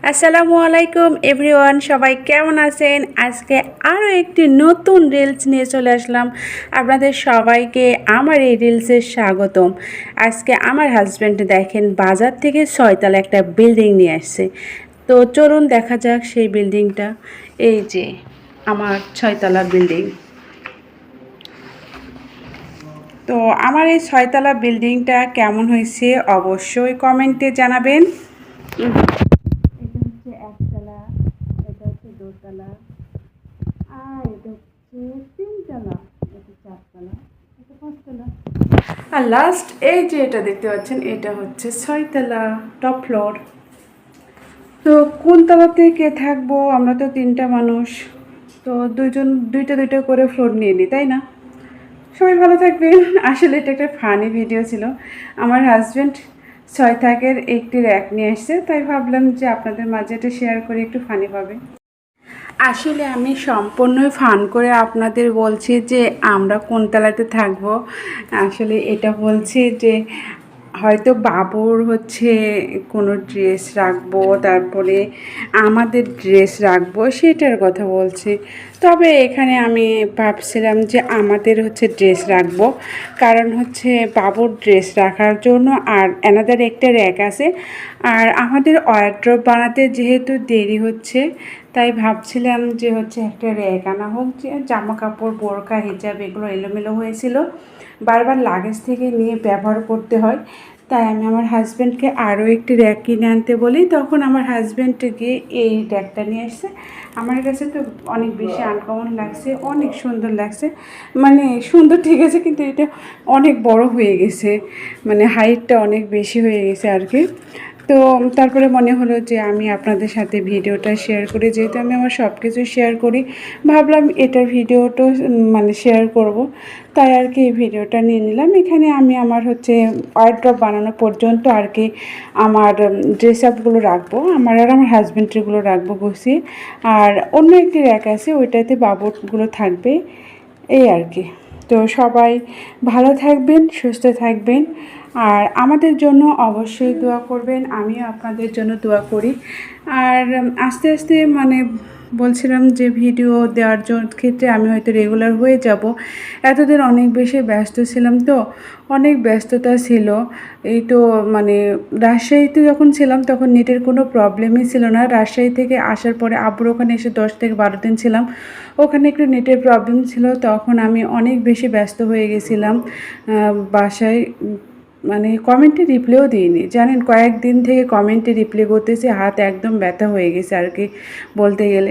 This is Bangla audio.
আসসালামু আলাইকুম, এভরিওয়ান, সবাই কেমন আছেন? আজকে আরও একটি নতুন রিলস নিয়ে চলে আসলাম। আপনাদের সবাইকে আমার এই রিলসের স্বাগতম। আজকে আমার হাজব্যান্ড দেখেন, বাজার থেকে ছয়তলা একটা বিল্ডিং নিয়ে আসছে। তো চলুন দেখা যাক সেই বিল্ডিংটা এই যে আমার ছয়তলা বিল্ডিং তো আমার এই ছয়তলা বিল্ডিংটা কেমন হয়েছে অবশ্যই কমেন্টে জানাবেন এটা হচ্ছে একতলা এটা হচ্ছে দোতলা আর এটা হচ্ছে তিনতলা এটা চারতলা এটা পাঁচতলা আর লাস্ট এই যে এটা দেখতে পাচ্ছেন, এটা হচ্ছে ছয়তলা টপ ফ্লোর তো কোন তলাতে কে থাকব? আমরা তো তিনটা মানুষ। তো দুইজন, দুইটা দুইটা করে ফ্লোর নিয়ে নিই তাই না? সবাই ভালো থাকবেন। আসলে এটা একটা ফানি ভিডিও ছিল। আমার হাজব্যান্ড ছয় থাকের একটি র্যাক নিয়ে এসছে তাই ভাবলাম যে আপনাদের মাঝে এটা শেয়ার করে একটু ফানি পাবে আসলে আমি সম্পূর্ণই ফান করে আপনাদের বলছি যে আমরা কোন তালাতে থাকব। আসলে এটা বলছি যে হয়তো বাবুর হচ্ছে কোনো ড্রেস রাখব, তারপরে আমাদের ড্রেস রাখব, সেটার কথা বলছি। তবে এখানে আমি ভাবছিলাম যে আমাদের হচ্ছে ড্রেস রাখব। কারণ হচ্ছে বাবুর ড্রেস রাখার জন্য আর এনাদের একটা র্যাক আছে। আর আমাদের ওয়ার্ড্রপ বানাতে যেহেতু দেরি হচ্ছে, তাই ভাবছিলাম যে হচ্ছে একটা র্যাক আনা হোক, যে জামা কাপড় বোরকা হিজাব এগুলো এলোমেলো হয়েছিল। বারবার লাগেজ থেকে নিয়ে ব্যবহার করতে হয়। তাই আমি আমার হাজব্যান্ডকে আরও একটি র্যাক কিনে আনতে বলি। তখন আমার হাজব্যান্ড গিয়ে এই র্যাকটা নিয়ে আসছে। আমার কাছে তো অনেক বেশি আনকমন লাগছে অনেক সুন্দর লাগছে। মানে সুন্দর ঠিক আছে কিন্তু এটা অনেক বড় হয়ে গেছে। মানে হাইটটা অনেক বেশি হয়ে গেছে আর কি। তো তারপরে মনে হলো যে আমি আপনাদের সাথে ভিডিওটা শেয়ার করি। যেহেতু আমি আমার সব কিছু শেয়ার করি, ভাবলাম এটার ভিডিওটাও মানে শেয়ার করব। তাই আর কি এই ভিডিওটা নিয়ে নিলাম। এখানে আমি আমার হচ্ছে ওয়ার্ড্রপ বানানো পর্যন্ত আর কি আমার ড্রেস আপগুলো রাখব। আমার আর আমার হাজব্যান্ডেরগুলো রাখব গুছিয়ে। আর অন্য একটি র্যাক আছে, ওইটাতে বাবুরগুলো থাকবে। এই আর কি। তো সবাই ভালো থাকবেন, সুস্থ থাকবেন। আর আমাদের জন্য অবশ্যই দোয়া করবেন, আমিও আপনাদের জন্য দোয়া করি। আর আস্তে আস্তে মানে বলছিলাম যে ভিডিও দেওয়ার জন্য ক্ষেত্রে আমি হয়তো রেগুলার হয়ে যাব। এতদিন অনেক বেশি ব্যস্ত ছিলাম তো, অনেক ব্যস্ততা ছিল। এই তো মানে রাজশাহীতে যখন ছিলাম তখন নেটের কোনো প্রবলেমই ছিল না। রাজশাহী থেকে আসার পরে আব্বুর ওখানে এসে দশ থেকে বারো দিন ছিলাম। ওখানে একটু নেটের প্রবলেম ছিল, তখন আমি অনেক বেশি ব্যস্ত হয়ে গেছিলাম বাসায়। মানে কমেন্টে রিপ্লাইও দিইনি। জানেন, কয়েকদিন থেকে কমেন্টে রিপ্লাই করতেছি, হাত একদম ব্যথা হয়ে গেছে আর কি বলতে গেলে।